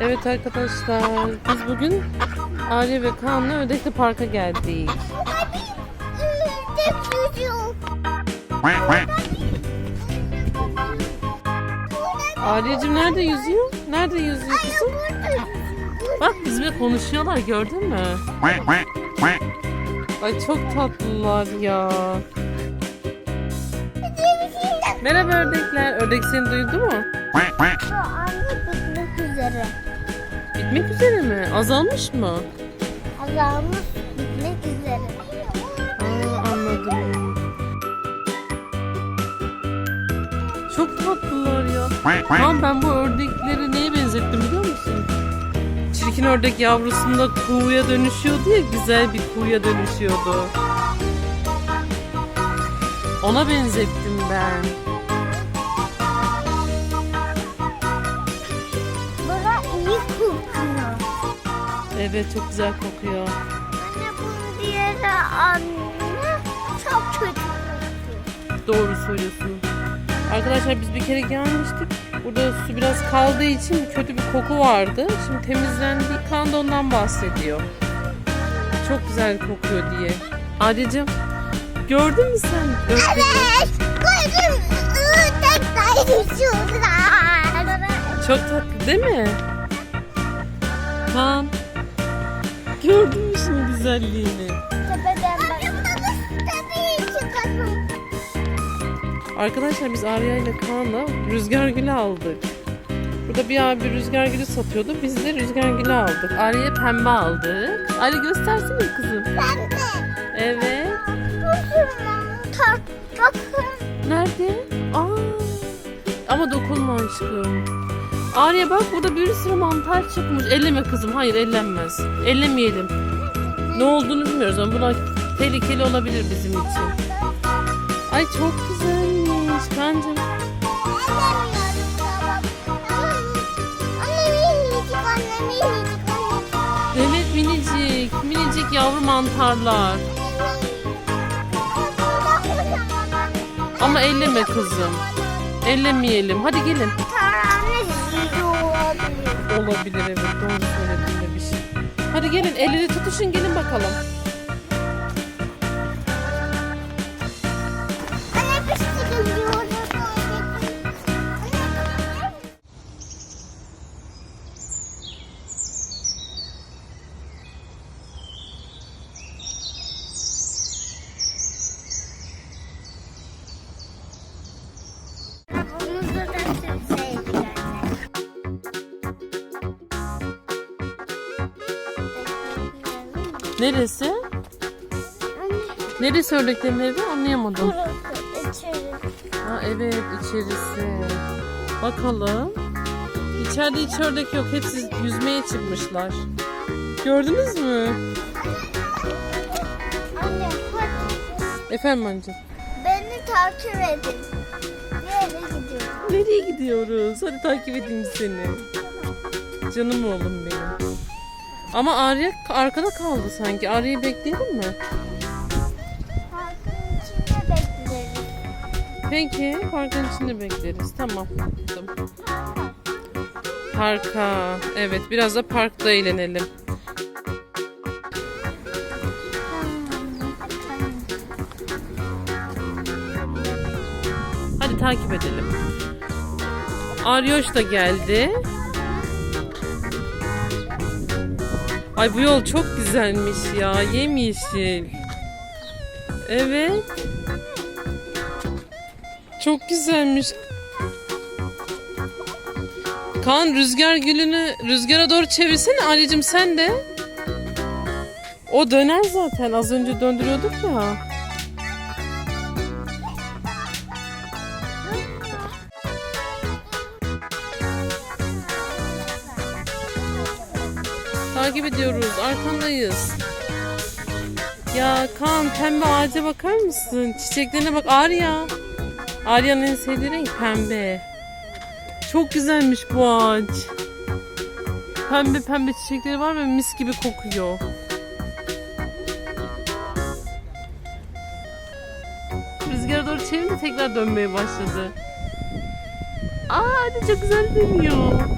Evet arkadaşlar biz bugün Arya ve Kaan'la Ödekli Park'a geldik. Arya'cığım nerede yüzüyor? Nerede yüzüyor kızım? Bak bizimle konuşuyorlar gördün mü? Ay çok tatlılar ya. Merhaba ördekler. Ördek seni duydu mu? Şu anda bitmek üzere. Bitmek üzere mi? Azalmış mı? Azalmış bitmek üzere. Aa, anladım. Çok tatlılar ya. Tamam ben bu ördekleri neye benzettim biliyor musun? Çirkin ördek yavrusunda kuğuya dönüşüyordu ya güzel bir kuğuya dönüşüyordu. Ona benzettim ben. Evet çok güzel kokuyor. Anne bunu diğeri anne çok kötü kokuyor. Doğru söylüyorsun. Arkadaşlar biz bir kere gelmiştik. Burada su biraz kaldığı için kötü bir koku vardı. Şimdi temizlendi. Kan da ondan bahsediyor. Çok güzel kokuyor diye. Adicim gördün mü sen? Ördekleri? Evet. Koydum. Tek. Çok tatlı değil mi? Kan. Gördün mü şunun güzelliğini? Tepeden bak. Arkadaşlar biz Arya ile Kaan'la rüzgar gülü aldık. Burada bir abi rüzgar gülü satıyordu. Biz de rüzgar gülü aldık. Arya'ya pembe aldık. Arya göstersene kızım. De. Evet. Bakın. Nerede? Aa. Ama dokunma aşkım. Arya bak burada bir sürü mantar çıkmış. Elleme kızım. Hayır ellenmez. Ellemeyelim. Ne olduğunu bilmiyoruz ama buna tehlikeli olabilir bizim için. Ay çok güzelmiş. Bence Evet minicik, minicik yavru mantarlar. Ama elleme kızım. Ellemeyelim. Hadi gelin. Olabilir evet doğru söyledin de bir şey. Hadi gelin elini tutuşun gelin bakalım. Neresi? Neresi ördeklerin evi anlayamadım. Ha evet içerisi. Bakalım. İçeride hiç ördek yok. Hepsi yüzmeye çıkmışlar. Gördünüz mü? Anne, hadi. Efendim anneciğim. Beni takip edin. Nereye gidiyorum? Nereye gidiyoruz? Hadi takip edeyim seni. Canım oğlum. Ama Arya arkada kaldı sanki. Arya'yı bekleyelim mi? Parkın içinde bekleriz. Peki parkın içinde bekleriz. Tamam. Tamam. Parka. Evet biraz da parkta eğlenelim. Hadi takip edelim. Aryoş da geldi. Ay bu yol çok güzelmiş ya. Yemyeşil. Evet. Çok güzelmiş. Kaan rüzgar gülünü rüzgara doğru çevirsene Ali'cim sen de. O döner zaten. Az önce döndürüyorduk ya. Takip ediyoruz. Arkandayız. Ya Kaan pembe ağaca bakar mısın? Çiçeklerine bak Arya. Arya'nın en sevdiği renk pembe. Çok güzelmiş bu ağaç. Pembe pembe çiçekleri var ve mis gibi kokuyor. Rüzgara doğru çevirince tekrar dönmeye başladı. Aa hadi çok güzel dönüyor.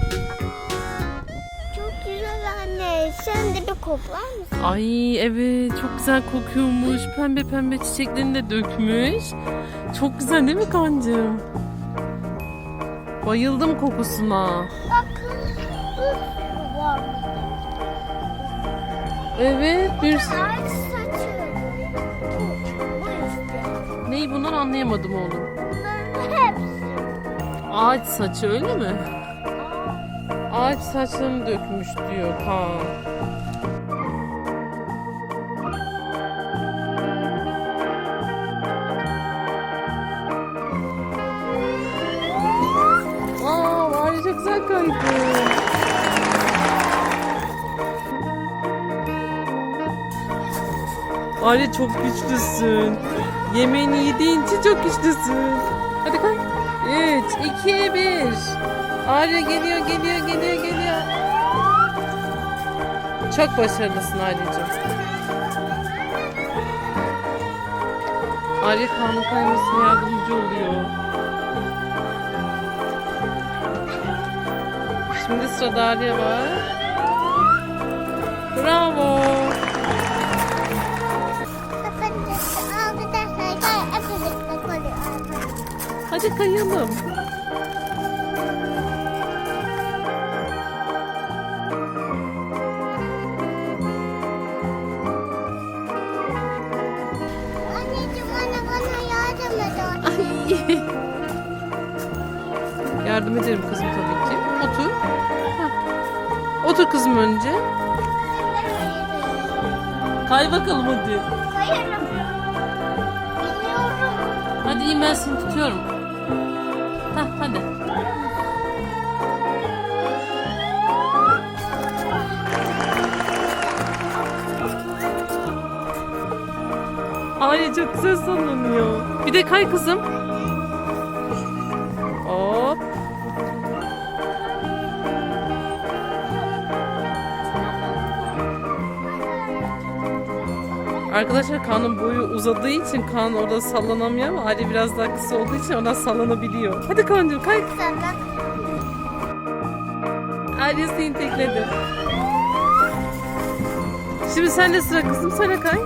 Anne. Sen de bir koklar mısın? Ay evet çok güzel kokuyormuş. Pembe pembe çiçeklerini de dökmüş. Çok güzel değil mi kancım? Bayıldım kokusuna. Bakın. Evet bir... Ağaç saçı. Neyi bunlar anlayamadım oğlum. Bunların hepsi. Ağaç saçı öyle mi? Ağaç saçlarını dökmüş diyor Kaan. Aa, var ya çok güzel kaydı. Arya çok güçlüsün. Yemeğini yediğin için çok güçlüsün. Hadi kay. 3, 2, 1. Arya geliyor, geliyor, geliyor, geliyor. Çok başarılısın Arya'cığım. Arya kanun kaymasına yardımcı oluyor. Şimdi sırada Arya var. Bravo. Hadi kayalım. Yardım ederim kızım tabii ki. Otur. Hah. Otur kızım önce. Kay bakalım hadi. Kayarım. Biliyorum. Hadi iyi ben seni tutuyorum. Hah hadi. Ay çok güzel sallanıyor. Bir de kay kızım. Arkadaşlar Kaan'ın boyu uzadığı için Kaan orada sallanamıyor ama Ali biraz daha kısa olduğu için oradan sallanabiliyor. Hadi Kaan'cığım kay. Ali seni tekledi. Şimdi sen de sıra kızım sana kay.